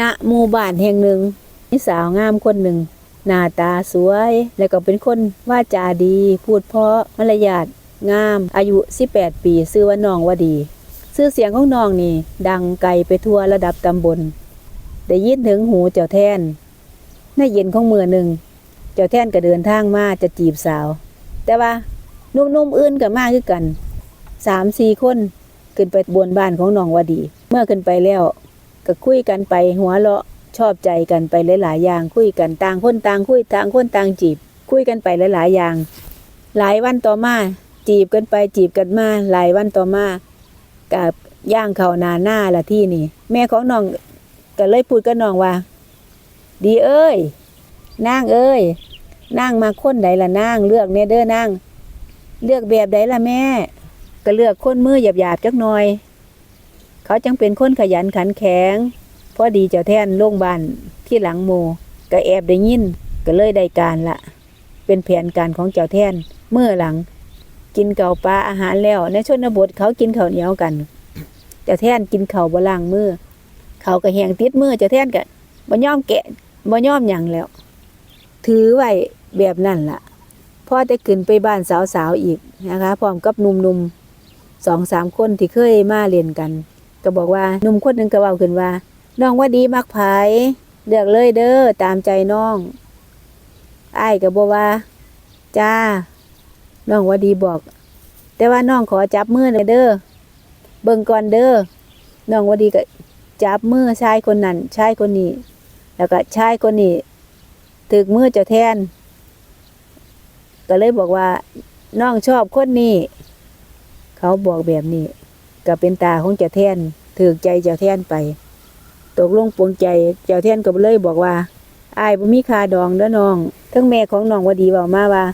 ณหมู่บ้านแห่งหนึ่งมีสาวงามคนหนึ่ง หน้าตาสวย แล้วก็เป็นคนว่าจาดี พูดเพราะมารยาทงาม อายุ 18 ปี ชื่อว่าน้องว่าดีชื่อเสียงของน้องนี่ ดังไกลไปทั่วระดับตำบล ได้ยินถึงหูเจ้าแท่นในเย็นของมือหนึ่ง เจ้าแท่นก็เดินทางมาจะจีบสาว แต่ว่านุ่มๆอื่นก็มาคือกันสามสี่คนขึ้นไปบนบ้านของน้องวดี เมื่อขึ้นไปแล้ว ก็คุยกันไปหัวเราะชอบใจกันไปหลายๆอย่างคุยกันต่างคนต่างคุยต่างคนต่างจีบ คุยกันไปหลายๆอย่าง หลายวันต่อมา จีบกันไปจีบกันมาหลายวันต่อมากับย่างเขานาหน้าละที่นี่ แม่ของน้องก็เลยพูดกับน้องว่า ดีเอ้ยนางเอ้ยนางมาคนใดละนางเลือกเนเด้อนางเลือกแบบใดละแม่ ก็เลือกคนมือหยาบๆจักหน่อย เขาจังเป็นคนขยันขันแข็งพอดีเจ้าแท่นโรงพยาบาลที่หลังโมก็แอบได้ยินก็เลยได้การละเป็นแผนการของเจ้าแท่นเมื่อหลัง กินเก่าปลาอาหารแล้ว ในชนบทเขากินข้าวเหนียวกันเจ้าแท่นกินข้าวบล่างมือเขาก็แหงติดมือเจ้าแท่นก็บ่ย่อมแกะบ่ย่อมหยังแล้ว ถือไว้แบบนั่นล่ะพ่อได้ขึ้นไปบ้านสาวๆอีกนะคะพร้อมกับหนุ่มๆสองสามคนที่เคยมาเรียนกัน ก็บอกว่าหนุ่มคนหนึ่งก็เว้าขึ้นว่าน้องว่าดีมักไผเลือกเลยเด้อตามใจน้องอ้ายก็บอกว่า จ้า น้องว่าดีบอก แต่ว่าน้องขอจับมือหน่อยเด้อเบิ่งก่อนเด้อน้องว่าดีก็จับมือชายคนนั้นชายคนนี้ แล้วก็ชายคนนี้ถึกมือเจ้าแทน ก็เลยบอกว่า น้องชอบคนนี้ เขาบอกแบบนี้ ก็เป็นตาของเจ้าแทนถือใจเจ้าแทนไป ตกลงปวงใจเจ้าแทนก็เลยบอกว่าอายบ่มีคาดองเด้อน้องทั้งแม่ของน้องว่าดีบอกมาว่า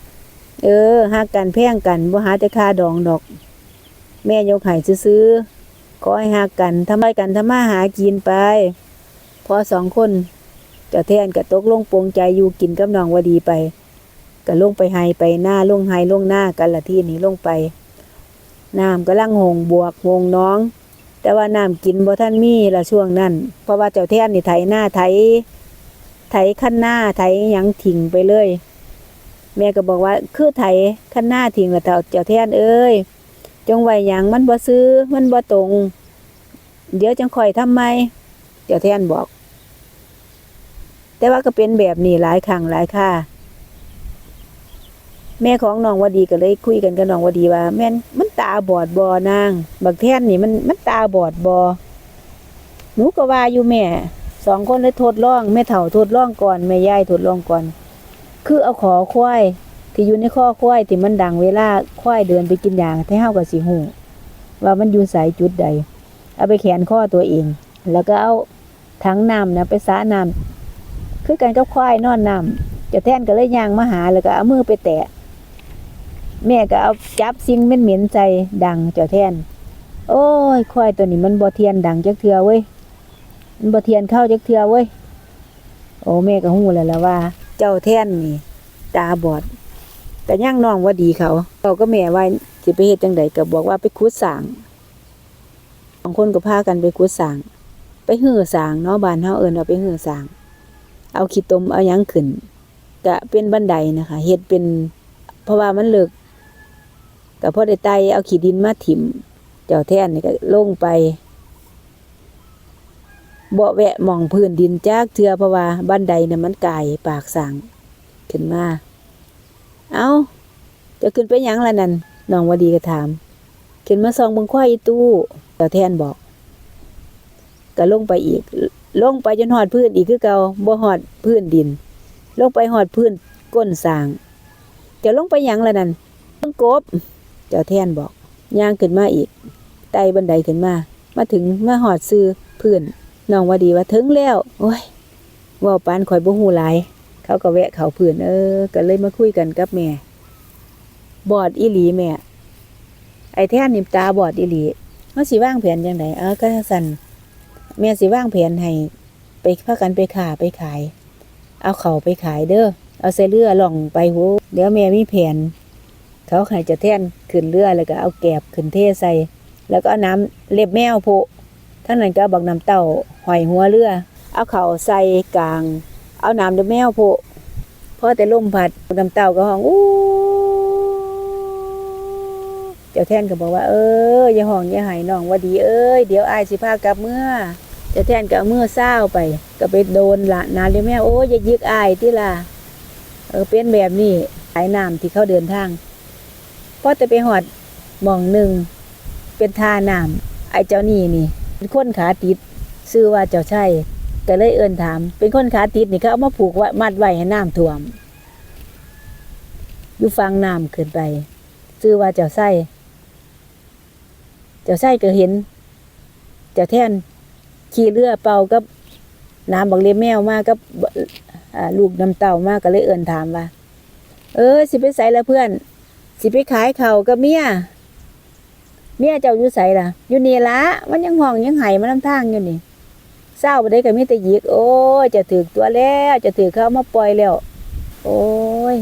เออหากกันแพงกันบ่หาแต่คาดองดอก แม่ยกให้ซื้อขอให้หากกันทำให้กันทำมาหากินไป พอสองคนเจ้าแทนก็ตกลงปวงใจอยู่กินกับน้องว่าดีไปก็ลงไปไฮไปหน้าลงไฮลงหน้ากันละที่นี้ลงไป น้ำก็ลังหงบวกหงน้อง แต่ว่าน้ำกินบ่ท่านมีละช่วงนั้น เพราะว่าเจ้าแท่นนี่ไถหน้าไถ ไถขั้นหน้าไถยังถิ่งไปเลย แม่ก็บอกว่าคือไถขั้นหน้าถิ่งละเจ้าเจ้าแท่นเอ้ยจงไว้ยังมันบ่ซื้อมันบ่ตรง เดี๋ยวจังคอยทำไม เจ้าแท่นบอก แต่ว่าก็เป็นแบบนี้หลายครั้งหลายค่า แม่ของน้องวดีก็เลยคุยกันกับน้องวดีว่า แม่นมันตาบอดบอนาง บักแท่นนี่มันมันตาบอดบอหนูก็ว่าอยู่แม่สองคนเลยทดลองแม่เฒ่าทดลองก่อนแม่ยายทดลองก่อน คือเอาขอควายที่อยู่ในข้อควายที่มันดังเวลาควายเดินไปกินยางให้เฮากับสิหูว่ามันอยู่สายจุดใด เอาไปแขนข้อตัวเอง แล้วก็เอาถังน้ำนะไปสาน้ำคือกันกับควายนอนน้ำจะแท่นก็เลยยางมาหาแล้วก็เอามือไปแตะ แม่ก็เอาจับสิ่งเหม็นๆใจดังเจ้าแทน โอ้ยควายตัวนี้มันบ่เทียนดังจักเทือเว้ยมันบ่เทียนเข้าจักเทือเว้ยโอ้แม่ก็ฮู้แล้วละว่า เจ้าแทนนี่ ตาบอด แต่ย่างน้องว่าดีเขาเขาก็แม่ว่าสิไปเฮ็ดจังไดก็บอกว่าไปขุดสางบางคนก็พากันไปขุดสาง ไปหื้อสางเนาะบ้านเฮาเอิ้นว่าไปหื้อสาง เอาขี้ตมเอาหยังขึ้นก็เป็นบันไดนะคะเฮ็ดเป็น เพราะว่ามันเลิก ก็พอได้ไตเอาขีดินมาถิ่ม เจ้าแท่นนี่ก็ลงไปบ่แวะมองพื้นดินจากเทือเพราะว่าบันไดน่ะมันกายปากสางขึ้นมา เอาจะขึ้นไปยังละนั่นน้องวดีก็ถาม ขึ้นมาส่องบงควายตู้เจ้าแท่นบอก ก็ลงไปอีก ลงไปจนหอดพื้นอีกคือเก่าบ่หอดพื้นดิน ลงไปหอดพื้นก้นสาง จะลงไปยังละนั่นเพิ่งกบ เจ้าแท่นบอกย่างขึ้นมาอีกไต่บันไดขึ้นมา มาถึงมาหอดซื้อเพื่อนน้องว่าดีว่าถึงแล้ว โอ้ยว่าปานข่อยบ่ฮู้หลาย เขาก็แวะเขาเพื่อนเออ ก็เลยมาคุยกันกับแม่ บอดอีหลีแม่ ไอ้แท่นนี่ตาบอดอีหลีเฮาสิว่างแผนจังไดเออก็สั่นแม่สิว่างแผนให้ไปพากันไปค้าไปขาย เอาเขาไปขายเด้อ เอาใส่เรือล่องไปโหเดี๋ยวแม่มีแผน เขาให้จะแท่นขึ้นเรือแล้วก็เอาแกบขึ้นเทใส่ แล้วก็เอาน้ำเล็บแมวโพทั้งนั้นก็บักน้ำเต้าหอยหัวเรือ เอาเข่าใส่กลาง เอาน้ำเดือแมวโพพอแต่ลมพัดน้ำเต่าก็ห้องอู้เจ้าแท่นก็บอกว่า เอออย่าห้องอย่าหายน้องว่าดีเอ้ยเดี๋ยวอายสิพากลับเมื่อเจ้าแท่นก็เอามื่อเศร้าไปก็ไปโดนละนาเดือแมวโอ้ยอย่ายึกอายที่ล่ะเออเป็นแบบนี้สายน้ำที่เขาเดินทาง พอแต่ไปหอดหมองหนึ่งเป็นทาน้ำไอ้เจ้านี่นี่เป็นคนขาติดซื้อว่าเจ้าใช่ก็เลยเอินถาม เป็นคนขาติดนี่เขาเอามาผูกไว้มัดไว้ให้น้ำท่วมอยู่ฟังน้ำขึ้นไปซื้อว่าเจ้าไส้ เจ้าไส้ก็เห็น เจ้าแท่นขี่เรือเป่ากับน้ำบักเลียแมวมากับลูกน้ำเต่ามากก็เลยเอินถามว่า เออสิไปใส่ละเพื่อน สิไปขายเขากับเมียเมียเจ้าอยู่ใส่ล่ะ อยู่นี่ละมันยังห้องยังไห้มันน้ำทางอยู่นี่เศร้าไปได้ก็มีแต่หยิก โอ้ยจะถือตัวแล้วจะถือเขามาปล่อยแล้ว โอ้ย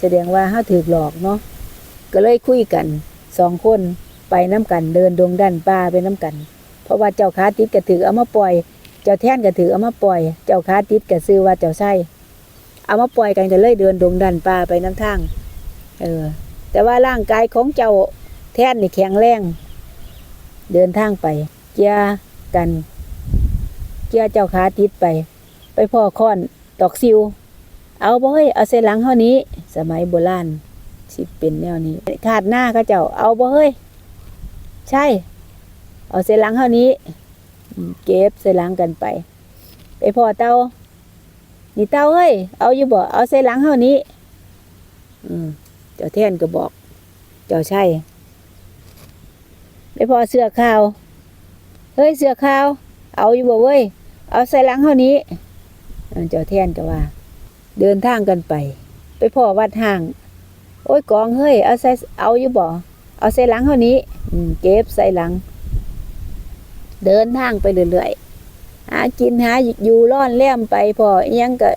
แสดงว่าเขาถือหลอกเนาะก็เลยคุยกันสองคนไปน้ำกันเดินดงดันป่าไปน้ำกัน เพราะว่าเจ้าขาติดก็ถือเอามาปล่อย เจ้าแท่นก็ถือเอามาปล่อย เจ้าขาติดก็ซื้อว่าเจ้าไส้เอามาปล่อยกันก็เลยเดินดงดันป่าไปน้ำทาง เออ แต่ว่าร่างกายของเจ้าแท่นนี่แข็งแรง เดินทางไป เจียกันเจียเจ้าขาติดไป ไปพ่อค้อนตอกซิว เอาบ่เฮ้ยเอาใส่หลังเท่านี้ สมัยโบราณสิเป็นแนวนี้ ขาดหน้าเขาเจ้า เอาบ่เฮ้ยใช่ เอาใส่หลังเท่านี้เก็บใส่หลังกันไป ไปพ่อเต้านี่เต้าเฮ้ย เอาอยู่บ่ เอาใส่หลังเท่านี้ อืม เจ้าแท่นก็บอก เจ้าใช่ไปพ่อเสื้อขาว เฮ้ยเสื้อขาว เอาอยู่บ่เว้ย เอาใส่หลังเท่านี้ เจ้าแท่นก็ว่า เดินทางกันไป ไปพ่อวัดห่าง โอ้ยกองเฮ้ย เอาใส่เอาอยู่บ่ เอาใส่หลังเท่านี้เก็บใส่หลัง เดินทางไปเรื่อยๆหากินหาอยู่ร่อนแล่มไปพ่ออิหยังก็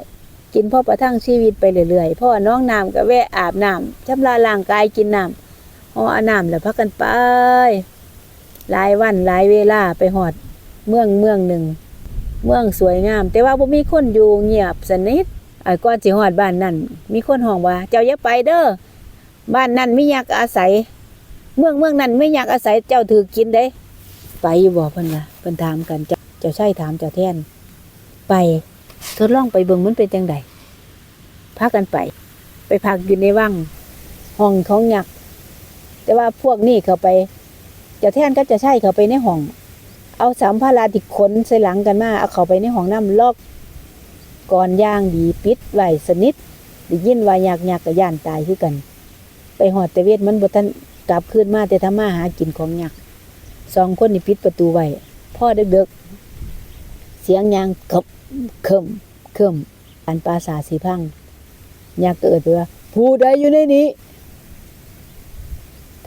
กินพ่อประทังชีวิตไปเรื่อยๆพ่อน้องน้ำก็แวะอาบน้ำชำระร่างกายกินน้ำห่ออาน้ำแล้วพักกันไปหลายวันหลายเวลาไปหอด เมืองเมืองหนึ่ง เมืองสวยงาม แต่ว่าบ่มีคนอยู่เงียบสนิทไอ้ก่อนสิฮอดบ้านนั่นมีคนห้องว่า เจ้าอย่าไปเด้อบ้านนั่นไม่อยากอาศัย เมืองเมืองนั้นไม่อยากอาศัยเจ้าถือกินเด้ ไปอยู่บ่เพิ่นว่าเพิ่นถามกันเจ้าเจ้าใช่ถามเจ้าแทนไป ทดลองไปเบิ่งมันเป็นจังไดพากันไป ไปพักอยู่ในวังห้องของยักษ์แต่ว่าพวกนี้เขาไปจ้าแท่นก็จะใช่เขาไปในห้อง เอาสามพาราที่ขนใส่หลังกันมา เอาเขาไปในห้องน้ำล็อกก่อนย่างดีปิดไว้สนิทได้ยินว่าอยากอยากกับย่านตายคือกัน ไปหอดแต่เวทมันบ่ทันกลับคืนมาแต่ทำมาหากินของยักษ์สองคนนี่ปิดประตูไว้พ่อเด็กๆเสียงยางขบ เคิมเคิมอันปราสาสีพังยักษ์ก็เอิดไปว่า ผู้ใดอยู่ในนี้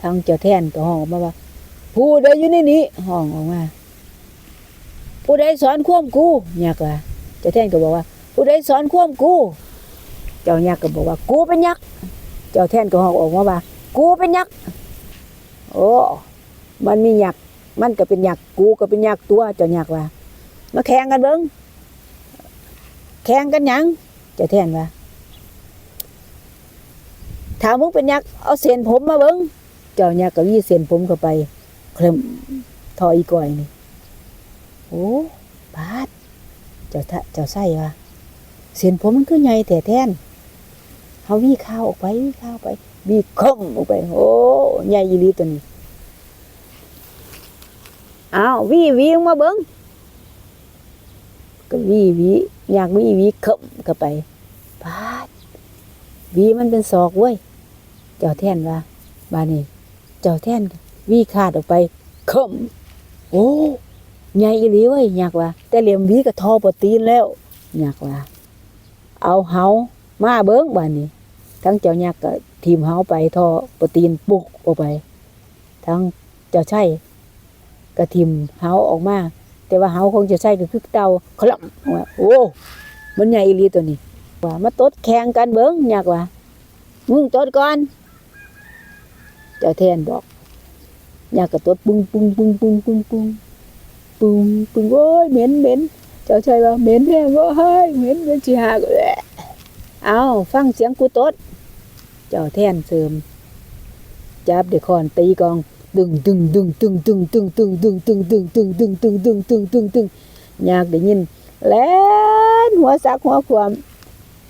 ทางเจ้าแท่นก็ห้องออกมาว่า ผู้ใดอยู่ในนี้ ห้องออกมา ผู้ใดสอนควมกูยักษ์ว่าเจ้าแท่นก็บอกว่า ผู้ใดสอนควมกู เจ้ายักษ์ก็บอกว่า กูเป็นยักษ์เจ้าแท่นก็ห้องออกมาว่า กูเป็นยักษ์โอ้มันมียักษ์มันก็เป็นยักษ์กูก็เป็นยักษ์ตัว เจ้ายักษ์ว่า มาแข่งกันเบิ้ง แข่งกันยังจ้าแท่นว่าถามมึงเป็นยักษ์เอาเส้นผมมาเบิ้งเจ้ายักษ์ก็วี่เส้นผมเข้าไปเคลิมทออีก่อยนี่โอ้บาดเจ้าทะเจ้าไส้ว่าเส้นผมมันคือใหญ่แต่แท่นเฮาวี่ข้าวออกไปวี่ข้าวไปวี่คมออกไปโอ้ใหญ่ยีหลีตัวนี้อ้าววี่วี่ออกมาเบิ้ง ก็วีวีอยากวีวี่มเข้าไปบาดวีมันเป็นศอกเว้ย เจ้าแท่นว่าบานี้เจ้าแท่นวีขาดออกไปคมโอ้ใหญ่อีหลีเว้ยอยากว่า แต่เหลี่ยมวีก็ทอปตีนแล้วอยากว่า เอาเฮามาเบิ้งบ้านี้ทั้งเจ้ายักษ์ก็ทีมเฮาไปทอปตีนปุกออกไป ทั้งเจ้าใช่ก็ทีมเฮาออกมา แต่ว่าเฮาคงจะใช่ก็คือเตาคลัมว่าโอ้ มันใหญ่อีลีตัวนี้ ว่ามาตดแข่งกันเบิ้งอยากว่ามึงตดก่อน เจ้าแทนบอกอยากก็ตดปุ้งปุ้งปุ้งปุ้งปุ้งปุ้งปึงปึงโอ้ยเหม็นเหม็นเจ้าชายว่าเหม็นแห้งว่าเฮ้ยเหม็นเหม็นสิหากแหละเอาฟังเสียงกูตด เจ้าแทนเสริมจับเด็กคอนตีกอง ดึงดึงดึงดึงดึงดึงดึงดึงดึงดึงดึงดึงดึงดึงดึงดึงดึงอยากได้ยิน แล่นหัวซักหัวความ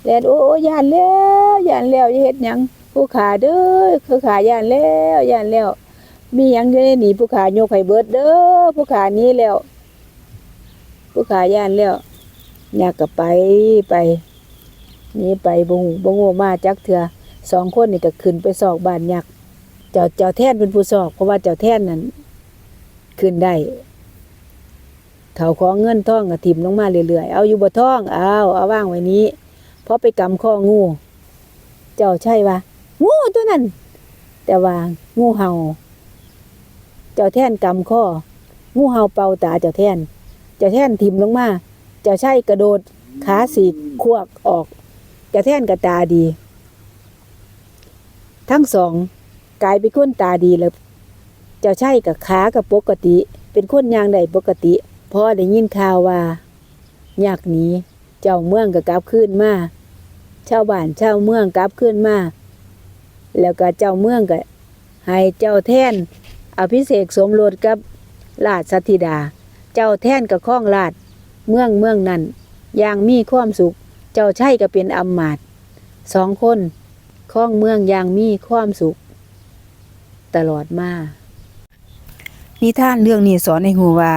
แล่นโอ้ยานแล้วยานแล้วอย่าเฮ็ดหยังผู้ขาเด้อผู้ขายานแล้วยานแล้ว มีหยังอยู่ในนี่ผู้ขายกให้เบิดเด้อผู้ขานี้แล้ว ผู้ขายานแล้ว อยากก็ไปไปนี่ไปบ่ฮู้บ่งูมาจักเถื่อสองคนนี่ก็ขึ้นไปซอกบ้านยักษ์เจ้าเจ้าแท่นเป็นผู้ซอกเพราะว่าเจ้าแท่นนั่นขึ้นได้เขาของเงินท่องก็ทิ่มลงมาเรื่อยๆเอาอยู่บ่ท่องเอาเอาว่างไว้นี้เพราะไปกำข้องู เจ้าใช่ว่างูตัวนั้น แต่ว่างูเห่า เจ้าแท่นกำข้องูเห่าเป่าตาเจ้าแท่น เจ้าแท่นทิ่มลงมาเจ้าใช่กระโดดขาสีกควกออก เจ้าแท่นกับตาดี ทั้งสอง กลายเป็นคนตาดีแล้ว เจ้าใช่กับขากับปกติ เป็นคนยางใดปกติพอได้ยินข่าวว่า อยากหนีเจ้าเมืองก็กลับขึ้นมาชาวบ้านชาวเมืองกลับขึ้นมาแล้วก็เจ้าเมืองก็ให้เจ้าแท่นอภิเษกสมรสกับราชสัทธิดา เจ้าแท่นกับข้องราชเมืองเมืองนั้นอย่างมีความสุข เจ้าใช่ก็เป็นอำมาตสองคนข้องเมืองอย่างมีความสุข ตลอดมานิทานเรื่องนี้สอนให้หูว่า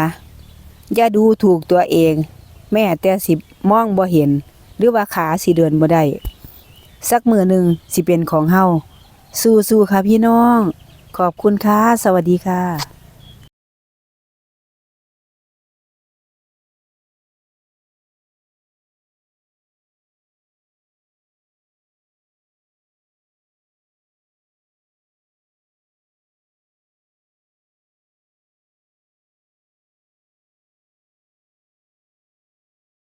อย่าดูถูกตัวเอง แม่แต่สิมองบ่เห็น หรือว่าขาสิเดินบ่ได้สักมือหนึ่งสิเป็นของเฮาสู้ๆค่ะพี่น้อง ขอบคุณค่ะ สวัสดีค่ะ